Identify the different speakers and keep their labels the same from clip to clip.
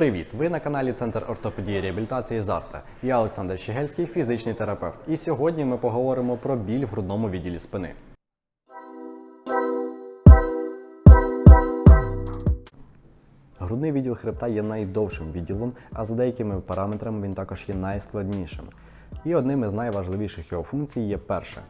Speaker 1: Привіт! Ви на каналі Центр ортопедії реабілітації Зарта. Я Олександр Щегельський, фізичний терапевт. І сьогодні ми поговоримо про біль в грудному відділі спини. Грудний відділ хребта є найдовшим відділом, а за деякими параметрами він також є найскладнішим. І одним із найважливіших його функцій є перше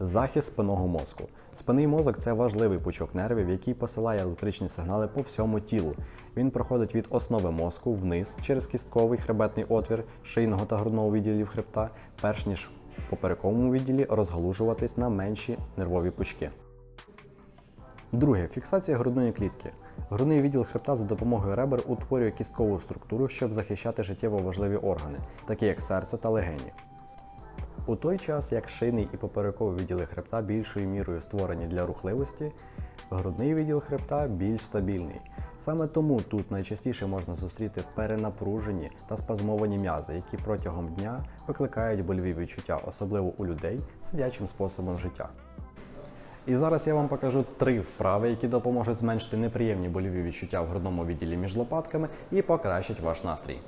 Speaker 1: захист спинного мозку. Спинний мозок це важливий пучок нервів, який посилає електричні сигнали по всьому тілу. Він проходить від основи мозку вниз через кістковий хребетний отвір шийного та грудного відділів хребта, перш ніж в поперековому відділі розгалужуватись на менші нервові пучки. Друге фіксація грудної клітки. Грудний відділ хребта за допомогою ребер утворює кісткову структуру, щоб захищати життєво важливі органи, такі як серце та легені. У той час, як шийний і поперековий відділи хребта більшою мірою створені для рухливості, грудний відділ хребта більш стабільний. Саме тому тут найчастіше можна зустріти перенапружені та спазмовані м'язи, які протягом дня викликають больові відчуття, особливо у людей з сидячим способом життя. І зараз я вам покажу три вправи, які допоможуть зменшити неприємні больові відчуття в грудному відділі між лопатками і покращать ваш настрій.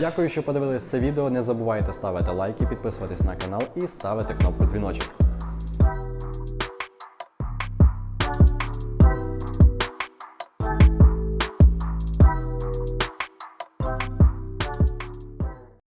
Speaker 1: Дякую, що подивились це відео. Не забувайте ставити лайки, підписуватись на канал і ставити кнопку дзвіночок.